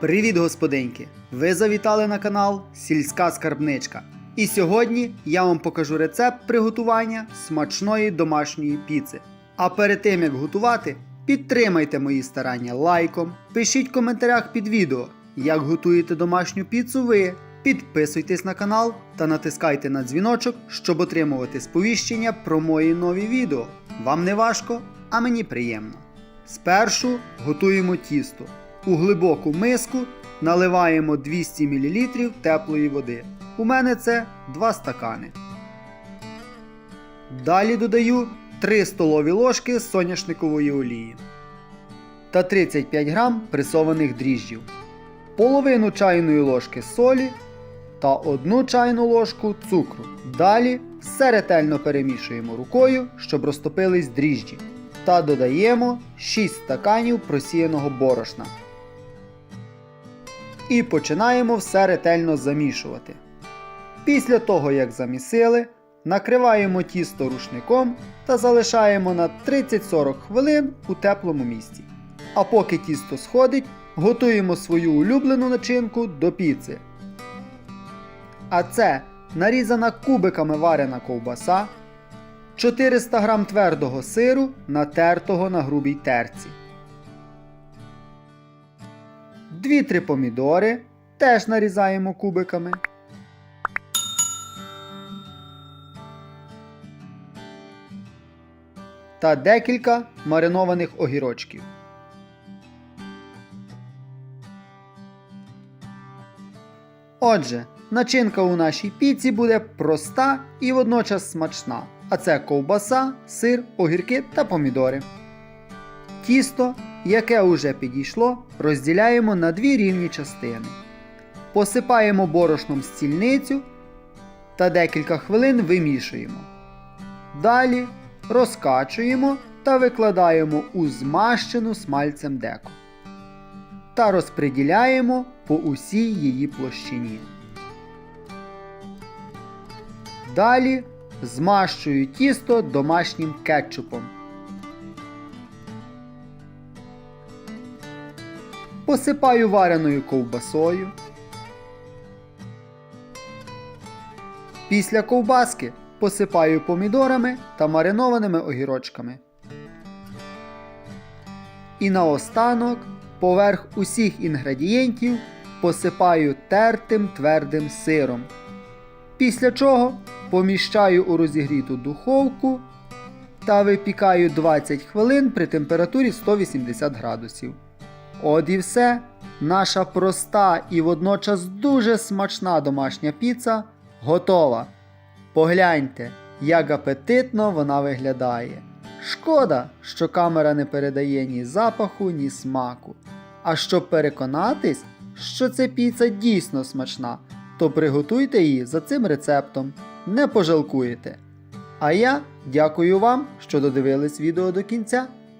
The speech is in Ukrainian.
Привіт, господинки! Ви завітали на канал Сільська Скарбничка. І сьогодні я вам покажу рецепт приготування смачної домашньої піци. А перед тим як готувати, підтримайте мої старання лайком, пишіть в коментарях під відео, як готуєте домашню піцу ви. Підписуйтесь на канал та натискайте на дзвіночок, щоб отримувати сповіщення про мої нові відео. Вам не важко, а мені приємно. Спершу готуємо тісто. У глибоку миску наливаємо 200 мл теплої води. У мене це 2 стакани. Далі додаю 3 столові ложки соняшникової олії та 35 г пресованих дріжджів, половину чайної ложки солі та 1 чайну ложку цукру. Далі все ретельно перемішуємо рукою, щоб розтопились дріжджі. Та додаємо 6 стаканів просіяного борошна. І починаємо все ретельно замішувати. Після того, як замісили, накриваємо тісто рушником та залишаємо на 30-40 хвилин у теплому місці. А поки тісто сходить, готуємо свою улюблену начинку до піци. А це нарізана кубиками варена ковбаса, 400 г твердого сиру, натертого на грубій терці. 2-3 помідори теж нарізаємо кубиками. Та декілька маринованих огірочків. Отже, начинка у нашій піці буде проста і водночас смачна. А це ковбаса, сир, огірки та помідори. Тісто, яке уже підійшло, розділяємо на дві рівні частини. Посипаємо борошном стільницю та декілька хвилин вимішуємо. Далі розкачуємо та викладаємо у змащену смальцем деко та розподіляємо по усій її площині. Далі змащую тісто домашнім кетчупом. Посипаю вареною ковбасою. Після ковбаски посипаю помідорами та маринованими огірочками. І наостанок поверх усіх інгредієнтів посипаю тертим твердим сиром. Після чого поміщаю у розігріту духовку та випікаю 20 хвилин при температурі 180 градусів. От і все. Наша проста і водночас дуже смачна домашня піца готова. Погляньте, як апетитно вона виглядає. Шкода, що камера не передає ні запаху, ні смаку. А щоб переконатись, що ця піца дійсно смачна, то приготуйте її за цим рецептом. Не пожалкуєте. А я дякую вам, що додивились відео до кінця.